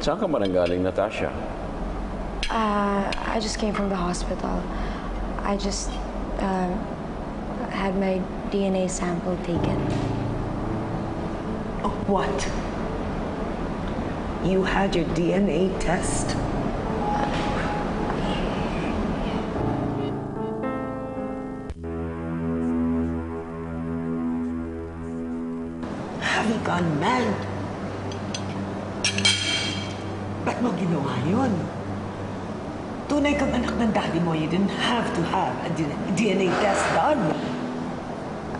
Saan ka ba nanggaling, Natasha? Uh, I just came from the hospital. I just uh, had my DNA sample taken. Oh, what? You had your DNA test? Have you gone mad? Ba't mo ginawa yun? Tunay kang anak ng daddy mo, you didn't have to have a DNA test done.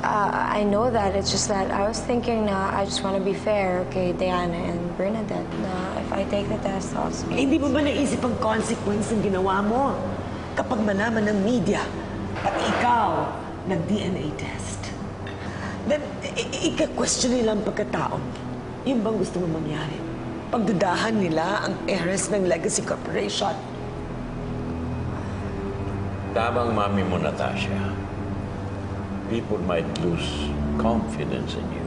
Uh, I know that. It's just that I was thinking na I just want to be fair kay Diana and Bernadette na if I take the test, I'll Eh, speak. hindi mo ba naisip ang consequence ng ginawa mo? Kapag malaman ng media at ikaw nag-DNA test, then i- i- ika-question nila ang pagkatao. Yun bang gusto mo mangyari? Pagdudahan nila ang heiress ng Legacy Corporation. Tamang mami mo, Natasha. People might lose confidence in you.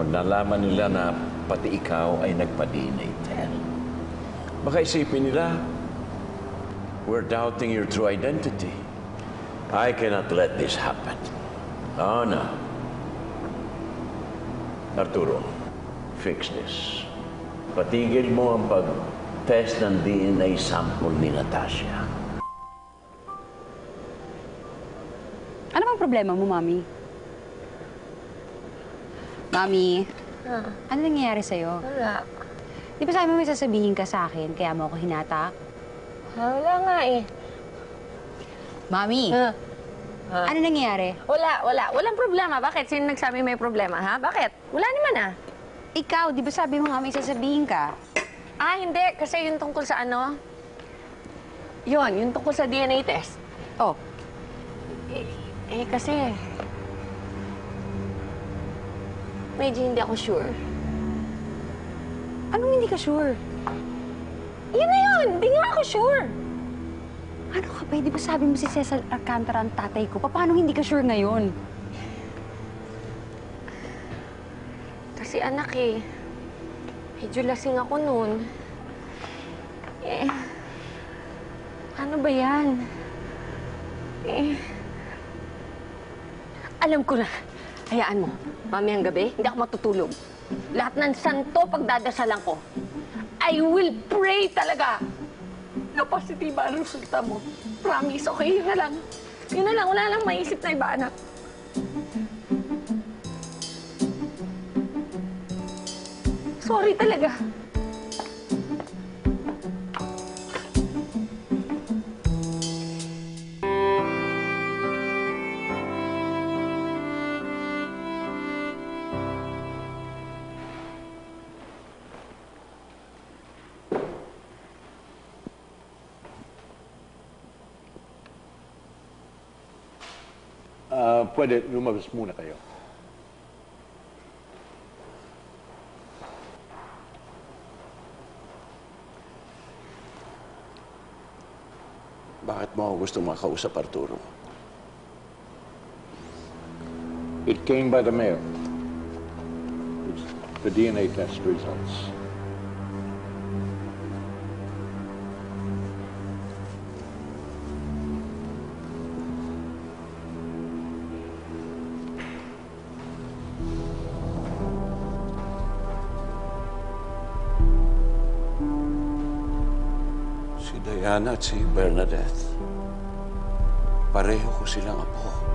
Pag nalaman nila na pati ikaw ay nagpa-DNA test. Baka isipin nila, we're doubting your true identity. I cannot let this happen. Oh, no. Arturo, fix this. Patigil mo ang pag-test ng DNA sample ni Natasha. Ano bang problema mo, Mami? Mami, ano nangyayari sa'yo? Wala. Di ba sabi mo may sasabihin ka sa akin, kaya mo ako hinatak? Wala nga eh. Mami, Ah. ano nangyayari? Wala, wala. Walang problema. Bakit? Sino nagsabi may problema, ha? Bakit? Wala naman ah. Ikaw, di ba sabi mo nga may sasabihin ka? Ah, hindi. Kasi yung tungkol sa ano? Yun, yung tungkol sa DNA test. Oh, Eh, kasi... Medyo hindi ako sure. anong hindi ka sure? Yun na yun! Hindi nga ako sure! Ano ka ba? Di ba sabi mo si Cesar Alcantara ang tatay ko? Paano hindi ka sure ngayon? Kasi anak eh, medyo lasing ako noon. Eh, ano ba yan? Eh, alam ko na. Hayaan mo, mamayang gabi, hindi ako matutulog. Lahat ng santo pagdadasalan ko. I will pray talaga na positiba ang resulta mo. Promise, okay? Yun na lang. Yun na lang, wala lang maisip na iba, anak. Sorry talaga. Ah, pwede lumabas muna kayo. Bakit mo ako gusto makausap, Arturo? It came by the mail. It's the DNA test results. Si Diana at si Bernadette. Pareho ko silang apo.